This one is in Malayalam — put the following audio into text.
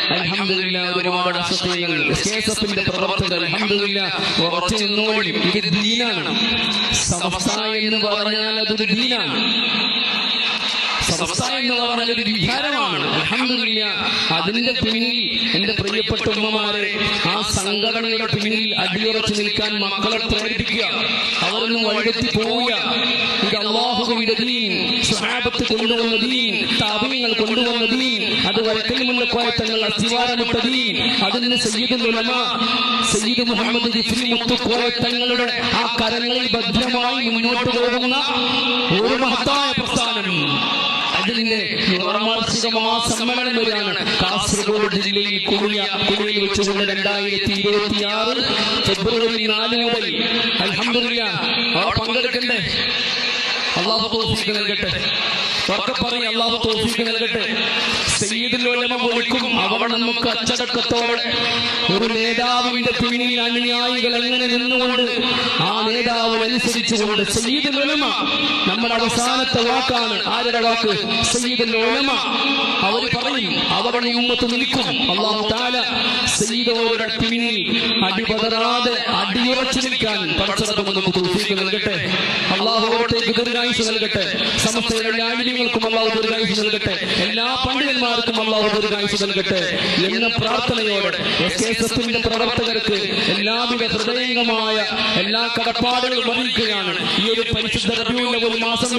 അൽഹംദുലില്ല ഒരുപാട് അസ്വസ്ഥതകൾ എസ് കെ എസ് എഫിന്റെ പ്രവർത്തകർ അൽഹംദുലില്ല ഉറച്ചു നിന്നോളും ഇത് ദീനാണ്. സമസ്ത എന്ന് പറഞ്ഞാൽ അതൊരു ദീനാണ്. സമസ്ത എന്ന് വിഹാരമാണ്. അതിന്റെ പിന്നിൽ എന്റെ പ്രിയപ്പെട്ട ഉമ്മമാരെ ആ സംഘടനയുടെ പിന്നിൽ അടിയുറച്ചു നിൽക്കാൻ മക്കളെ പ്രേരിപ്പിക്കുക. അവരൊന്നും വഴിയെത്തി പോവുക. ഇത് അള്ളാഹുവിന്റെ ദീൻ. സ്വഹാബത്ത് കൊണ്ടുവന്ന ദീൻ. താപീയങ്ങൾ കൊണ്ടുവന്ന ദീൻ കോയത്തങ്ങൾ അസ്ഥിവാരമിട്ട ദീൻ അതിന് സയ്യിദുൽ ഉലമ സയ്യിദ് മുഹമ്മദ് ജിഫ്രി മുത്തു കോയത്തങ്ങളുടെ ആ കരങ്ങളിൽ ഭദ്രമായി മുന്നോട്ട് പോകുന്ന ഒരു മഹത്തായ പ്രസ്ഥാനം. അതിന്റെ സമ്മേളനം വരികയാണ്. കാസർഗോഡ് ജില്ലയിൽ കുളിയ കുളിയിൽ വെച്ചുകൊണ്ട് രണ്ടായിരത്തി ഇരുപത്തി ആറ് ഫെബ്രുവരി നാല് മുതൽ അലഹമില്ല പങ്കെടുക്കണ്ടേ? അള്ളാഹു തോഫീക്ക് നൽകട്ടെ. ഉറക്കെ പറയും അള്ളാഹു തോഫീക്ക് നൽകട്ടെ. വിളിക്കും അവർ നമുക്ക് അച്ചടക്കത്തോടെ ഒരു നേതാവിന്റെ പിന്നിൽ അനുയായികൾ എങ്ങനെ നിന്നുകൊണ്ട് ആ നേതാവ് അനുസരിച്ചുകൊണ്ട് സയ്യിദ് ഉലമ നമ്മുടെ അവസാനത്തെ വാക്കാണ്. ആരുടെ വാക്ക്? സയ്യിദ് ഉലമ. അവർ പറയും അവരുടെ ഉമ്മത്ത് നിൽക്കും. അള്ളാഹു താല സയ്യിദോരുടെ പിന്നിൽ അടിപതറാതെ അടിയുറച്ചു നിൽക്കാൻ പടച്ചറപ്പ് നമുക്ക് നൽകട്ടെ. ദീർഘായുസ് നൽകട്ടെ. നൽകട്ടെ. എല്ലാ പണ്ഡിതന്മാർക്കും നൽകട്ടെ എന്ന പ്രാർത്ഥനയോടെ പ്രവർത്തകർക്ക് എല്ലാവിധ ഹൃദയംഗമായ എല്ലാ കടപ്പാടുകളും അറിയിക്കുകയാണ്. ഈ ഒരു പരിശുദ്ധ ഒരു മാസം